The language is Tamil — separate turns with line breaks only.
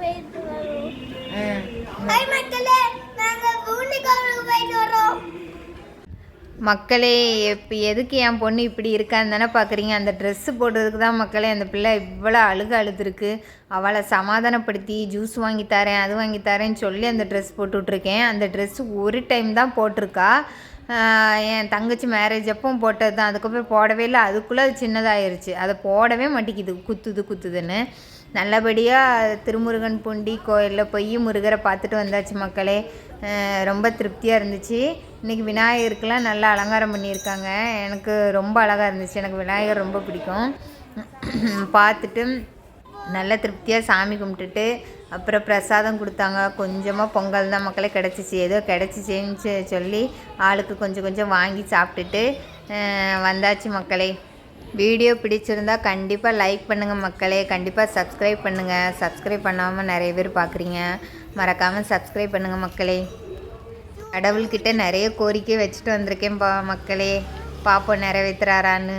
போயிட்டு வரோம் ஹாய் மக்களே நாங்க போயிட்டு வரோம்
மக்களே இப்போ எதுக்கு என் பொண்ணு இப்படி இருக்கான்னு தானே பார்க்குறீங்க அந்த ட்ரெஸ்ஸு போடுறதுக்கு தான் மக்களே அந்த பிள்ளை இவ்வளோ அழுக அழுதுருக்கு. அவளை சமாதானப்படுத்தி ஜூஸ் வாங்கி தரேன் அது வாங்கி தரேன்னு சொல்லி அந்த ட்ரெஸ் போட்டுட்ருக்கேன் அந்த ட்ரெஸ்ஸு ஒரு டைம் தான் போட்டிருக்கா. என் தங்கச்சி மேரேஜ் அப்போ போட்டது தான் அதுக்கப்புறம் போடவே இல்லை. அதுக்குள்ளே அது சின்னதாகிருச்சு அதை போடவே மாட்டேங்குது. குத்துது குத்துதுன்னு. நல்லபடியாக திருமுருகன் பூண்டி கோயிலில் போய் முருகரை பார்த்துட்டு வந்தாச்சு மக்களே. ரொம்ப திருப்தியாக இருந்துச்சு. இன்றைக்கி விநாயகருக்கெலாம் நல்லா அலங்காரம் பண்ணியிருக்காங்க. எனக்கு ரொம்ப அழகாக இருந்துச்சு. எனக்கு விநாயகர் ரொம்ப பிடிக்கும். பார்த்துட்டு நல்ல திருப்தியாக சாமி கும்பிட்டுட்டு அப்புறம் பிரசாதம் கொடுத்தாங்க. கொஞ்சமாக பொங்கல் தான் மக்களே கிடச்சிச்சு. ஏதோ கிடச்சிச்சேன்னு சொல்லி ஆளுக்கு கொஞ்சம் கொஞ்சம் வாங்கி சாப்பிட்டுட்டு வந்தாச்சு மக்களே. வீடியோ பிடிச்சிருந்தா கண்டிப்பாக லைக் பண்ணுங்கள் மக்களே. கண்டிப்பாக சப்ஸ்கிரைப் பண்ணுங்கள் சப்ஸ்கிரைப் பண்ணாமல் நிறைய பேர் பார்க்குறீங்க. மறக்காமல் சப்ஸ்கிரைப் பண்ணுங்கள் மக்களே. கடவுள்கிட்ட நிறைய கோரிக்கை வச்சுட்டு வந்திருக்கேன் பா மக்களே. பாப்போம் நிறைவேற்றுறாரான்னு